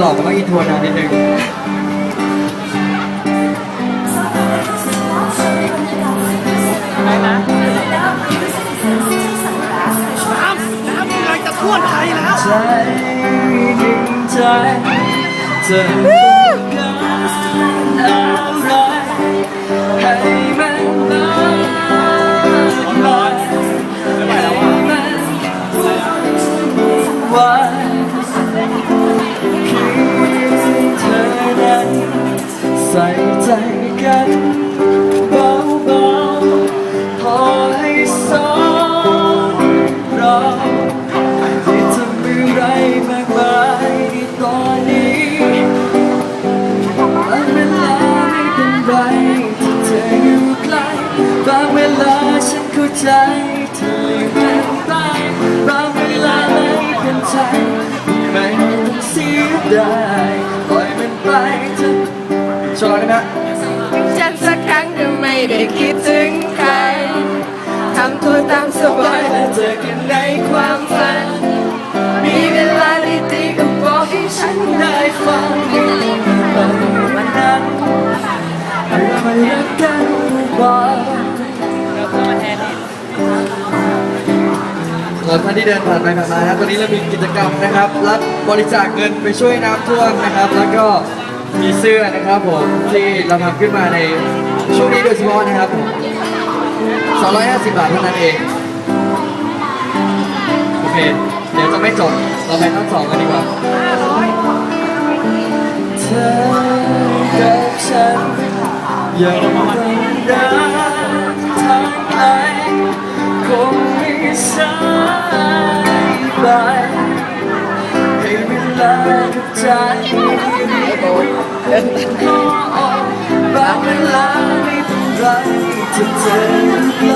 หลอกมาอินโทรนานนิดนึงอะไรนะน้ำน้ำกำลังจะท่วมไทยแล้วใจดึงใจเธอต้องการอะไรให้มันลอยล อยให้มันวายคือเธอนั้นใส่ใจกันเบาๆพอให้สองเราไม่ทำอะไรมากมายในตอนนี้บางเวลาไม่เป็นไรที่เธออยู่ไกลบางเวลาฉันเข้าใจ สียดายปล่อยมันไปเถอะชอบได้ไหมฉันสักครั้งก็ไม่ได้คิดถึงใครทำตัวตามสบายและเจอกันในความฝัน มีเวลาดีๆก็บอกให้ฉันได้ฟังวันนั้นค่อยรักกันบอกแล้วก็มาแทนนี่สำ หรับท่านที่เดินผ่านไปผ่านมานะครับตอนนี้เรามีกิจกรรมนะครับรับบริจาคเงินไปช่วยน้ำท่วมนะครับ แล้วก็มีเสื้อนะครับผมที่เราทำขึ้นมาในช่วงนี้โดยเฉพาะนะครับผม250 บาทเท่านั้นเองโอเคเดี๋ยวจะไม่จบเราไปทั้งสองกันดีกว่าเธอกับฉันยัง ใจก็ออบางเวลาไม่เป็นไรจะเจอ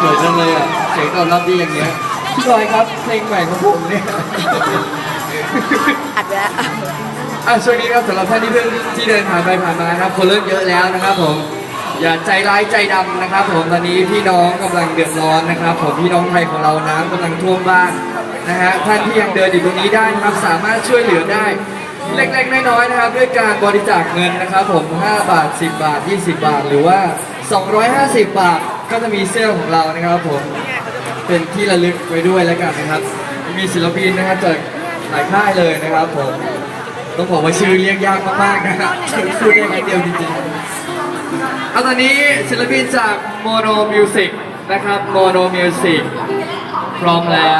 แต่เกิดจังเลยอะเสียงตอบรับดีอย่างเงี้ยพี่บอยครับเพลงใหม่ของผมเนี่ยอัดไปแล้วอะช่วงนี้ครับสำหรับท่านที่เพิ่งที่เดินผ่านไปผ่านมาครับคนเริ่มเยอะแล้วนะครับผมอย่าใจร้ายใจดำนะครับ ผมตอนนี้พี่น้องกำลังเดือดร้อนนะครับ ผมพี่น้องไทยของเราน้ำกำลังท่วมบ้านนะฮะท่านที่ยังเดินอยู่ตรงนี้ได้นะครับสามารถช่วยเหลือได้เล็กๆน้อยๆนะครับ ด้วยการบริจาคเงินนะครับ ผม 5 บาท 10 บาท 20 บาท หรือว่า 250 บาท ก็จะมีเสื้อของเรานะครับ ผมเป็นที่ระลึกไว้ด้วยแล้วกันนะครับ มีศิลปินนะครับจากหลายค่ายเลยนะครับผมต้องบอกว่าชื่อเรียกยากมากๆนะครับพูดได้แค่เดียวจริงๆเอาตอนนี้ศิลปินจากโมโนมิวสิกนะครับโมโนมิวสิกพร้อมแล้ว